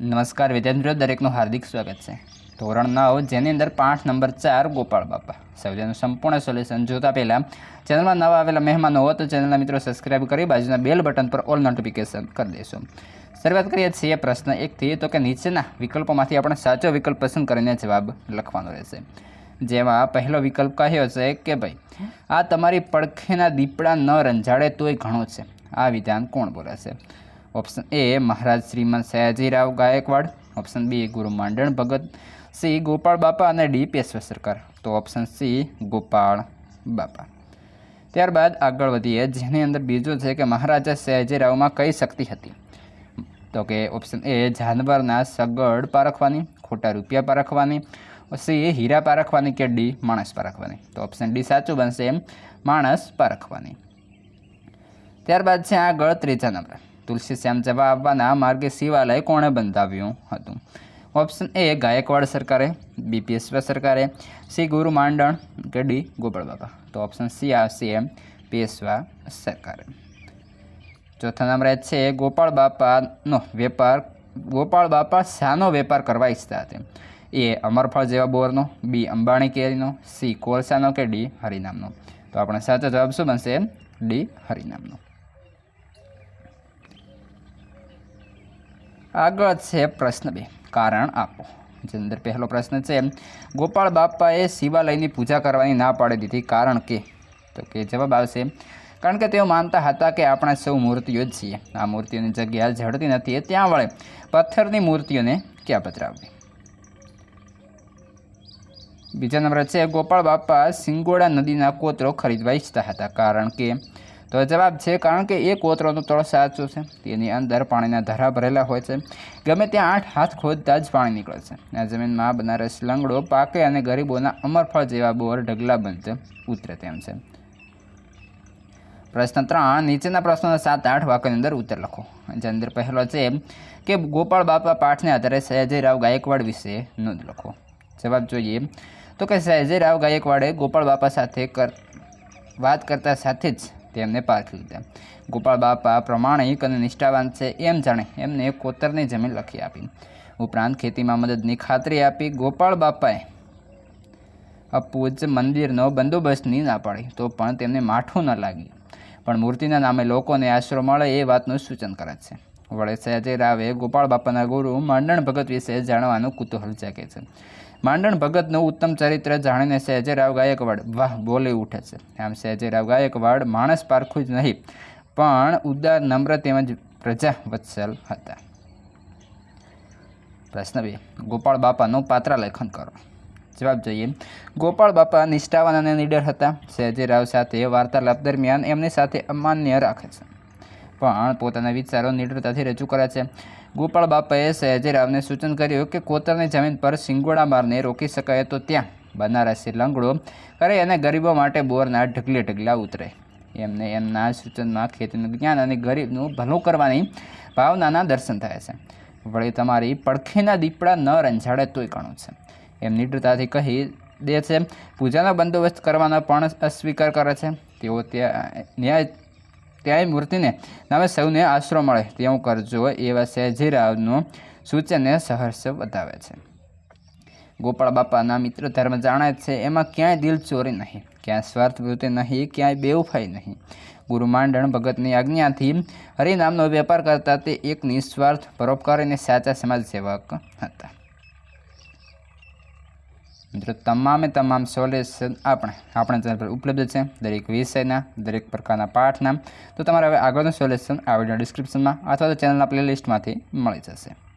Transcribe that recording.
નમસ્કાર વિદ્યાર્થીઓ, દરેકનું હાર્દિક સ્વાગત છે. ધોરણ નવ, જેની અંદર પાઠ નંબર ચાર ગોપાળ બાપા. સૌજનું સંપૂર્ણ સોલ્યુશન જોતા પહેલાં ચેનલમાં નવા આવેલા મહેમાનો હો તો ચેનલના મિત્રો સબસ્ક્રાઇબ કરી બાજુના બેલ બટન પર ઓલ નોટિફિકેશન કરી દેશો. શરૂઆત કરીએ છીએ પ્રશ્ન એકથી, તો કે નીચેના વિકલ્પોમાંથી આપણે સાચો વિકલ્પ પસંદ કરીને જવાબ લખવાનો રહેશે. જેમાં પહેલો વિકલ્પ કહ્યો છે કે ભાઈ, આ તમારી પડખેના દીપડા ન રંજાડે તોય ઘણો છે. આ વિધાન કોણ બોલે છે? ઓપ્શન એ મહારાજ શ્રીમંત સયાજીરાવ ગાયકવાડ ઓપ્શન બી ગુરુ માંડણ ભગત સી ગોપાળ બાપા અને ડી પેશવા સરકાર તો ઓપ્શન સી ગોપાળ બાપા ત્યારબાદ આગળ વધીએ, જેની અંદર બીજું છે કે મહારાજા સયાજીરાવમાં કઈ શક્તિ હતી? તો કે ઓપ્શન એ જાનવરના સગડ પારખવાની, ખોટા રૂપિયા પારખવાની. સી હીરા પારખવાની કે ડી માણસ પારખવાની. તો ઓપ્શન ડી સાચું બનશે એમ માણસ પારખવાની. ત્યારબાદ છે આગળ ત્રીજા નંબર. તુલસી શ્યામ જવા આવવાના માર્ગે શિવાલય કોણે બંધાવ્યું હતું? ઓપ્શન એ ગાયકવાડ સરકારે બી સરકારે સી ગુરુ માંડણ કે ડી ગોપાળ બાબા તો ઓપ્શન સી આવશે એમ પેશવા સરકારે. ચોથા નંબરે છે ગોપાળ બાપાનો વેપાર ગોપાળ બાપા શાનો વેપાર કરવા ઈચ્છતા હતા. એ અમરફળ જેવા બોરનો બી અંબાણી કેરીનો સી કોલસાનો કે ડી હરિનામનો? તો આપણે સાચો જવાબ શું બનશે? ડી હરિનામનો. આગળ છે પ્રશ્ન બે. કારણ આપો. જેની અંદર પહેલો પ્રશ્ન છે ગોપાળ બાપાએ શિવાલયની પૂજા કરવાની ના પાડી દીધી. કારણ કે? તો કે જવાબ આવશે, કારણ કે તેઓ માનતા હતા કે આપણે સૌ મૂર્તિઓ જ છીએ. આ મૂર્તિઓની જગ્યા જડતી નથી ત્યાં વળે. પથ્થરની મૂર્તિઓને ક્યાં પધરાવવી? બીજા નંબર છે ગોપાળ બાપા સિંગોડા નદીના કોતરો ખરીદવા ઈચ્છતા હતા. કારણ કે? તો જવાબ છે કારણ કે એ કોતરોનું તળ સાચો છે. તેની અંદર પાણીના ધરા ભરેલા હોય છે. ગમે ત્યાં આઠ હાથ ખોદતા જ પાણી નીકળે છે. આ જમીનમાં બનારસ લંગડો, પાકે અને ગરીબોના અમરફળ જેવા બોર ઢગલા બંધ ઉતરે તેમ છે. પ્રશ્ન ત્રણ, નીચેના પ્રશ્નોના સાત આઠ વાક્યની અંદર ઉત્તર લખો. જેની અંદર પહેલો છે કે ગોપાળ બાપા પાઠને આધારે સયાજીરાવ ગાયકવાડ વિશે નોંધ લખો. જવાબ જોઈએ. તો કે સયાજીરાવ ગાયકવાડે ગોપાળ બાપા સાથે કર, વાત કરતા સાથે જ તેમને પારખી લીધા ગોપાળ બાપા પ્રમાણિક અને નિષ્ઠાવાન છે એમ જાણે એમને કોતરની જમીન લખી આપી. ઉપરાંત ખેતીમાં મદદની ખાતરી આપી ગોપાળ બાપાએ અપૂજ મંદિરનો બંદોબસ્તની ના પાડી, તો પણ તેમને માઠું ન લાગ્યું. પણ મૂર્તિના નામે લોકોને આશરો મળે એ વાતનું સૂચન કરે છે. વડે સયાજીરાવે ગોપાળ બાપાના ગુરુ માંડણ ભગત વિશે જાણવાનું કુતૂહલ જાગે છે. માંડણ ભગતનું ઉત્તમ ચરિત્ર જાણીને સહેજેરાવ ગાયકવાડ વાહ બોલી ઉઠે છે. આમ સહેજેરાવ ગાયકવાડ માણસ પારખું જ નહીં, પણ ઉદાર, નમ્ર તેમજ પ્રજા વત્સલ હતા. પ્રશ્ન બે. ગોપાળ બાપાનું પાત્ર લેખન કરો. જવાબ જોઈએ. ગોપાળ બાપા નિષ્ઠાવાન અને નીડર હતા. સહેજીરાવ સાથે વાર્તાલાપ દરમિયાન એમની સાથે અમાન્ય રાખે છે. પણ પોતાના વિચારો નિડ્રતાથી રજૂ કરે છે. ગોપાલ બાપાએ સયાજીરાવને સૂચન કર્યું કે કોતરની જમીન પર સિંગોડા મારને રોકી શકાય તો ત્યાં બનારસી લંગડો કરે અને ગરીબો માટે બોરના ઢગલે ઢગલા ઉતરે. એમને એમના સૂચનમાં ખેતીનું જ્ઞાન અને ગરીબનું ભલું કરવાની ભાવનાના દર્શન થાય છે. વળી તમારી પડખેના દીપડા ન રંજાડે તોય ઘણું છે. એમ નિડ્રતાથી કહી દે છે, પૂજાનો બંદોબસ્ત કરવાનો પણ અસ્વીકાર કરે છે. તેઓ ત્યાં ન્યાય ત્યાંય મૂર્તિને નામે સૌને આશરો મળે તેવું કરજો એવા સહેજીરાવનું સૂચનને સહર્ષ બતાવે છે. ગોપાળ બાપાના મિત્ર ધર્મ જાણે છે, એમાં ક્યાંય દિલ ચોરી નહીં, ક્યાંય સ્વાર્થ વૃત્તિ નહીં, ક્યાંય બેવફાઈ નહીં. ગુરુ માંડણ ભગતની આજ્ઞાથી હરિનામનો વેપાર કરતા તે એક નિસ્વાર્થ પરોપકારીને સાચા સમાજ સેવક હતા. મિત્રો, તમામે તમામ સોલ્યુશન આપણે, આપણા ચેનલ પર ઉપલબ્ધ છે, દરેક વિષયના, દરેક પ્રકારના પાઠના. તો તમારે હવે આગળનું સોલ્યુશન આ વીડિયો ડિસ્ક્રિપ્શનમાં અથવા તો ચેનલના પ્લેલિસ્ટમાંથી મળી જશે.